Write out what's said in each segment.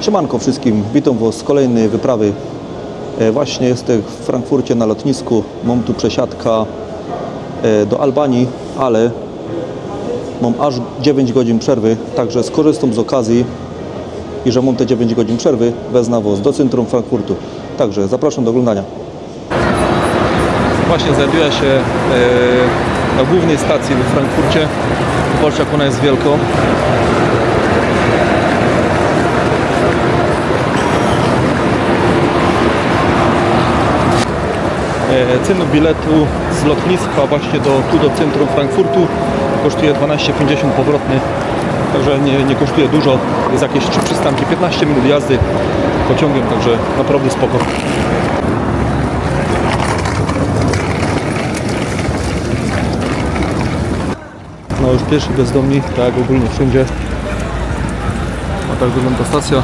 Siemanko wszystkim, witam Was z kolejnej wyprawy. E, Właśnie jestem w Frankfurcie na lotnisku. Mam tu przesiadka e, do Albanii, ale mam aż 9 godzin przerwy, także skorzystam z okazji i że mam te 9 godzin przerwy, wezmę Was do centrum Frankfurtu. Także zapraszam do oglądania. Właśnie znajduję się e, na głównej stacji we Frankfurcie. Zobaczcie jak ona jest wielka. Cena biletu z lotniska właśnie do, tu do centrum Frankfurtu kosztuje 12,50 powrotny, także nie, nie kosztuje dużo, jest jakieś 3 przystanki, 15 minut jazdy pociągiem, także naprawdę spoko. No już pierwszy bezdomni, tak jak ogólnie wszędzie. A tak wygląda stacja.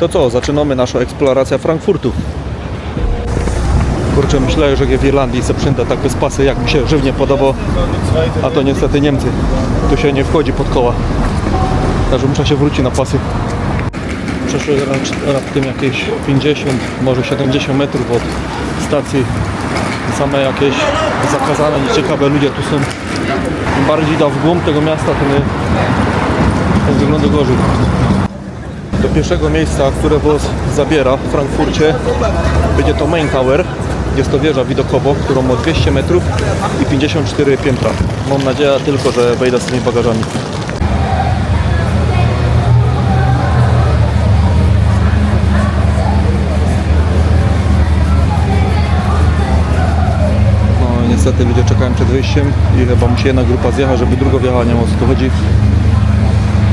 To co, zaczynamy naszą eksplorację Frankfurtu. Kurczę, myślałem, że w Irlandii se tak bez pasy, jak mi się żywnie podoba, a to niestety Niemcy. Tu się nie wchodzi pod koła. Także muszę się wrócić na pasy. Przeszły rap- raptem jakieś 50, może 70 metrów od stacji. Same jakieś zakazane, nieciekawe ludzie tu są. Im bardziej da w głąb tego miasta, tym, tym wygląda gorzej. Do pierwszego miejsca, które was zabiera w Frankfurcie, będzie to Main Tower. Jest to wieża widokowo, którą ma 200 metrów i 54 piętra. Mam nadzieję tylko, że wejdę z tymi bagażami. No niestety ludzie czekają przed wyjściem i chyba musi jedna grupa zjechać, żeby druga wjechała, nie wiem o co tu chodzi.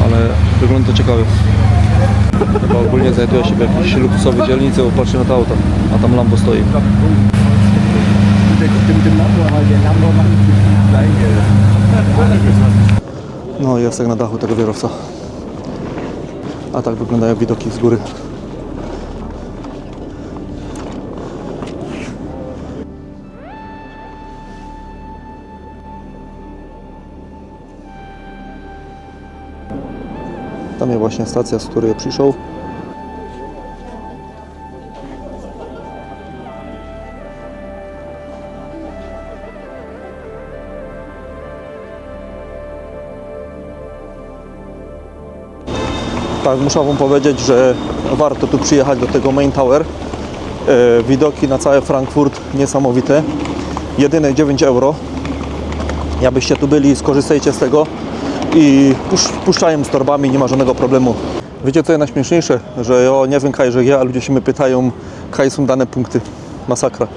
Ale wygląda to ciekawie. Chyba ogólnie znajduje się w jakiejś luksusowej dzielnicy, bo patrzę na to auto, a tam Lambo stoi. No jest jak na dachu tego wieżowca. A tak wyglądają widoki z góry. Tam jest właśnie stacja, z której przyszedł. Tak, muszę Wam powiedzieć, że warto tu przyjechać do tego Main Tower. E, widoki na cały Frankfurt niesamowite. Jedyne 9 euro. Jakbyście tu byli, skorzystajcie z tego i pusz, puszczają z torbami, nie ma żadnego problemu. Wiecie co jest najśmieszniejsze? Że ja nie wiem kaj, że ja, a ludzie się mnie pytają, kaj są dane punkty. Masakra.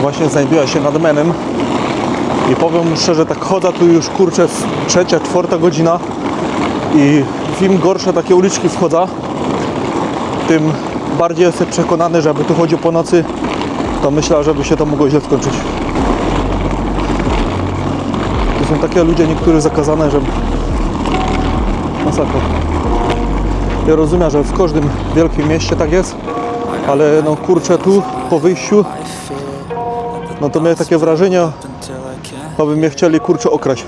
Właśnie znajduję się nad Menem i powiem szczerze, tak chodzę tu już kurczę trzecia, czwarta godzina i im gorsze takie uliczki wchodzę, tym bardziej jestem przekonany, że jakby tu chodził po nocy, to myślę, żeby się to mogło źle skończyć. To są takie ludzie niektóre zakazane, że masakra. Ja rozumiem, że w każdym wielkim mieście tak jest, ale no kurczę tu po wyjściu no to miałem takie wrażenie, aby mnie chcieli kurczę okraść.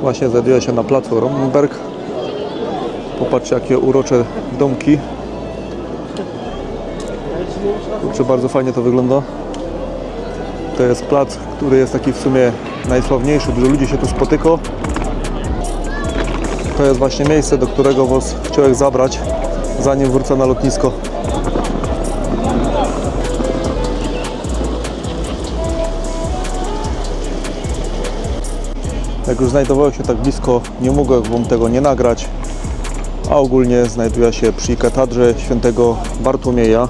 Właśnie znajduję się na placu Romberg. Popatrzcie jakie urocze domki. Kurczę, bardzo fajnie to wygląda. To jest plac, który jest taki w sumie najsławniejszy, dużo ludzi się tu spotyka. To jest właśnie miejsce, do którego was chciałem zabrać, zanim wrócę na lotnisko. Jak już znajdowało się tak blisko, nie mogłem wam tego nie nagrać, a ogólnie znajduje się przy katedrze świętego Bartłomieja.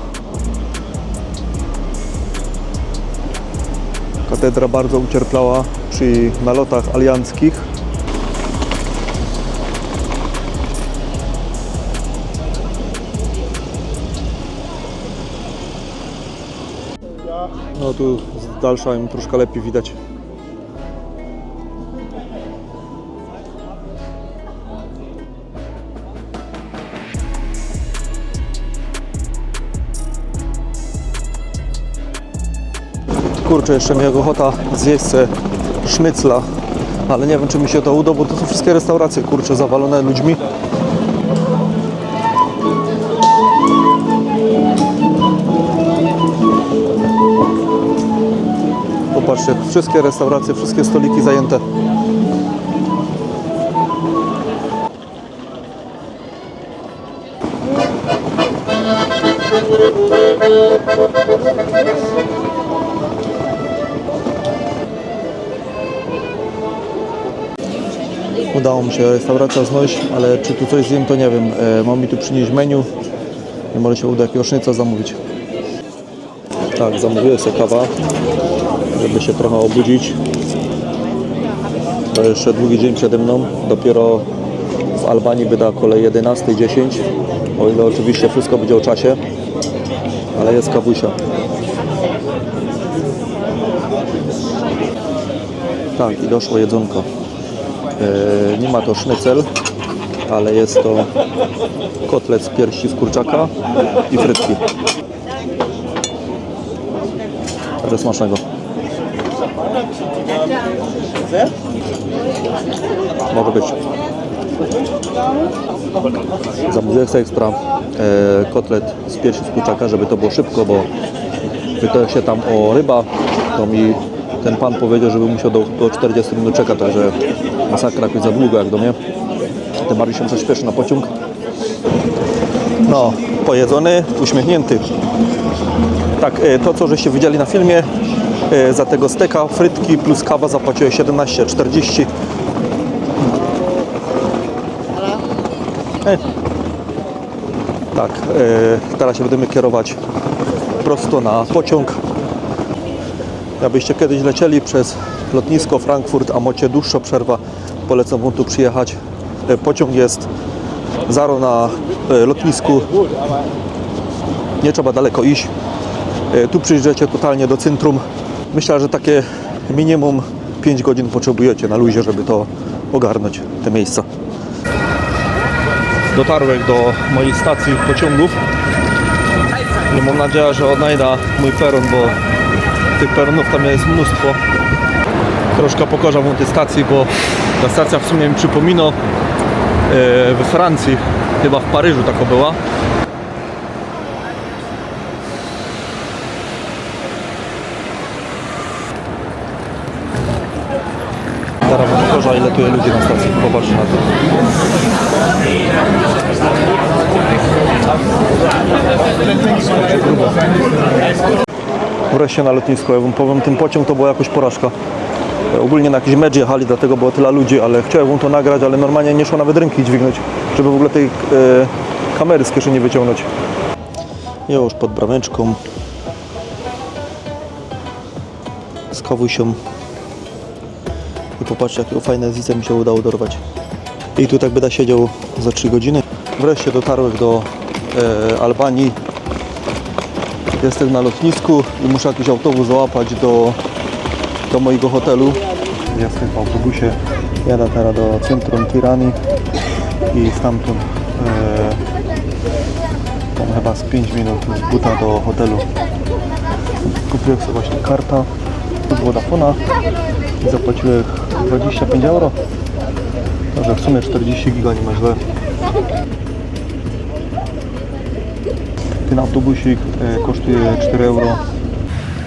Katedra bardzo ucierpiała przy nalotach alianckich. No tu z dalsza im troszkę lepiej widać. Kurczę, jeszcze miałem ochota zjeść se sznycla, ale nie wiem czy mi się to uda, bo to są wszystkie restauracje, kurczę, zawalone ludźmi. Popatrzcie, wszystkie restauracje, wszystkie stoliki zajęte. Udało mi się restauracja znaleźć, ale czy tu coś zjem to nie wiem. E, mam mi tu przynieść menu i może się uda jakiegoś sznyca zamówić. Tak, zamówiłem sobie kawa, żeby się trochę obudzić. To jeszcze długi dzień przede mną. Dopiero w Albanii wyda kolej 11.10. O ile oczywiście wszystko będzie o czasie. Ale jest kawusia. Tak, i doszło jedzonko. E, nie ma to sznycel, ale jest to kotlet z piersi z kurczaka i frytki. Także smacznego. Może być. Zamówiłem sobie ekstra e, kotlet z piersi z kurczaka, żeby to było szybko, bo pytałem się tam o ryba, to mi ten pan powiedział, żeby musiał do, do 40 minut czekać, także masakra jakoś za długo jak do mnie. Tym bardziej się muszę śpieszy na pociąg. No, pojedzony, uśmiechnięty. Tak, e, to co żeście widzieli na filmie, e, za tego steka, frytki plus kawa zapłaciłem 17,40. E, Tak, e, teraz się będziemy kierować prosto na pociąg. Jakbyście kiedyś lecieli przez lotnisko Frankfurt, a macie dłuższa przerwa, polecam Wam tu przyjechać. E, Pociąg jest zaro na e, lotnisku. Nie trzeba daleko iść. E, Tu przyjeżdżacie totalnie do centrum. Myślę, że takie minimum 5 godzin potrzebujecie na luzie, żeby to ogarnąć, te miejsca. Dotarłem do mojej stacji pociągów. I mam nadzieję, że odnajdę mój peron, bo tych peronów tam jest mnóstwo. Troszkę pokażę wam tej stacji, bo ta stacja w sumie mi przypomina e, we Francji, chyba w Paryżu taka była. Wam pokażę ile tu jest ludzi na stacji, popatrzcie na to. Wreszcie na lotnisku, ja wam powiem, ten pociąg to była jakoś porażka. Ogólnie na jakiś mecz jechali, dlatego było tyle ludzi, ale chciałem to nagrać, ale normalnie nie szło nawet ręki dźwignąć, żeby w ogóle tej e, kamery z kieszeni wyciągnąć. Już pod brameczką. Z kawusią. I popatrzcie, jakiego fajne zice mi się udało dorwać. I tu tak będę siedział za 3 godziny. Wreszcie dotarłem do e, Albanii. Jestem na lotnisku i muszę jakiś autobus załapać do, do mojego hotelu. Jestem w autobusie. Jadę teraz do centrum Tirani i stamtąd e, chyba z 5 minut z buta do hotelu. Kupiłem sobie właśnie karta z Vodafona i zapłaciłem 25 euro. Także w sumie 40 giga nie ma źle. Ten autobusik e, kosztuje 4 euro.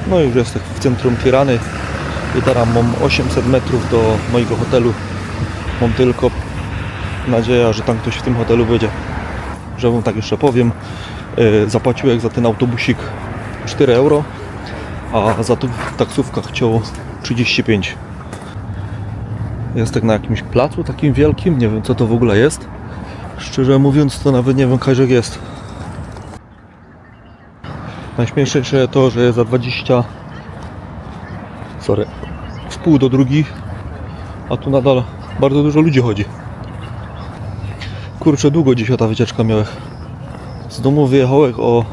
No i już jestem w centrum Tirany i teraz mam 800 metrów do mojego hotelu. Mam tylko nadzieję, że tam ktoś w tym hotelu będzie. Że wam tak jeszcze powiem. E, Zapłaciłem za ten autobusik 4 euro, a za to taksówka chciał 35. Jestem na jakimś placu takim wielkim, nie wiem co to w ogóle jest. Szczerze mówiąc to nawet nie wiem jak jest. Najśmieszniejsze to, że za 20 sorry, w pół do drugi, a tu nadal bardzo dużo ludzi chodzi. Kurczę, długo dzisiaj ta wycieczka miała. Z domu wyjechałem o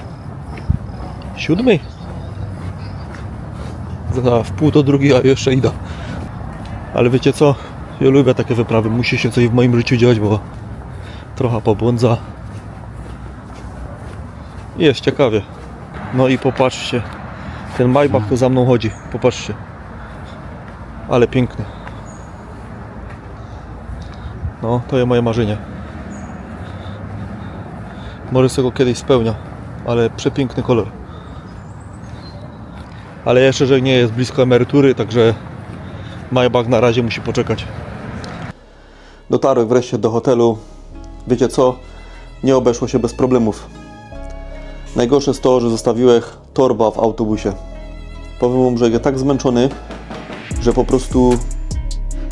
siódmej. za w pół do drugiej, a jeszcze idę. Ale wiecie co? Ja lubię takie wyprawy. Musi się coś w moim życiu dziać, bo trochę pobłądza. Jest ciekawie. No i popatrzcie. Ten Maybach to za mną chodzi. Popatrzcie. Ale piękny. No, to jest moje marzenie. Może sobie go kiedyś spełnia, ale przepiękny kolor. Ale jeszcze, że nie jest blisko emerytury, także Maybach na razie musi poczekać. Dotarłem wreszcie do hotelu. Wiecie co? Nie obeszło się bez problemów. Najgorsze jest to, że zostawiłem torba w autobusie. Powiem wam, że ja tak zmęczony, że po prostu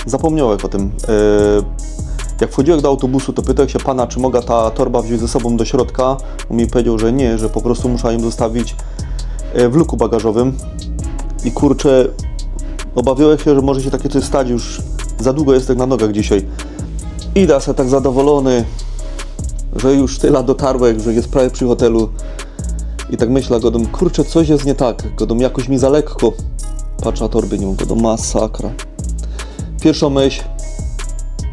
zapomniałem o tym. Eee, Jak wchodziłem do autobusu, to pytałem się pana, czy mogę ta torba wziąć ze sobą do środka. On mi powiedział, że nie, że po prostu muszę ją zostawić e, w luku bagażowym. I kurczę, obawiałem się, że może się takie coś stać. Już za długo jestem na nogach dzisiaj. Idę sobie tak zadowolony, że już tyle dotarłem, że jest prawie przy hotelu. I tak myślę, godom, kurczę, coś jest nie tak. Godom, jakoś mi za lekko. Patrzę na torby, nie godom, masakra. Pierwsza myśl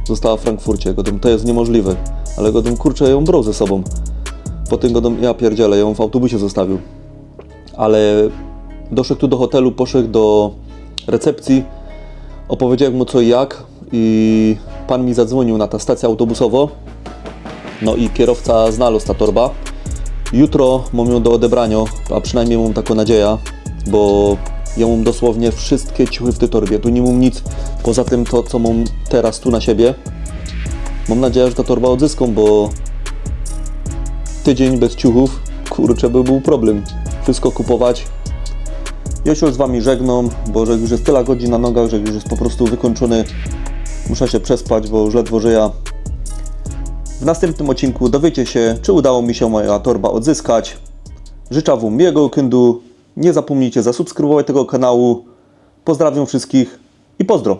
została w Frankfurcie. Godom, to jest niemożliwe. Ale godom, kurczę, ją brał ze sobą. Potem godom, ja pierdzielę, ją w autobusie zostawił. Ale doszedł tu do hotelu, poszedł do recepcji, opowiedziałem mu co i jak i pan mi zadzwonił na ta stację autobusowo. No i kierowca znalazł ta torba. Jutro mam ją do odebrania, a przynajmniej mam taką nadzieję, bo ja mam dosłownie wszystkie ciuchy w tej torbie. Tu nie mam nic poza tym to, co mam teraz tu na siebie. Mam nadzieję, że ta torba odzyskam, bo tydzień bez ciuchów, kurczę, by był problem. Wszystko kupować. Ja się z Wami żegnam, bo że już jest tyle godzin na nogach, że już jest po prostu wykończony. Muszę się przespać, bo już ledwo żyję. W następnym odcinku dowiecie się, czy udało mi się moja torba odzyskać. Życzę Wam miłego weekendu. Nie zapomnijcie zasubskrybować tego kanału. Pozdrawiam wszystkich i pozdro.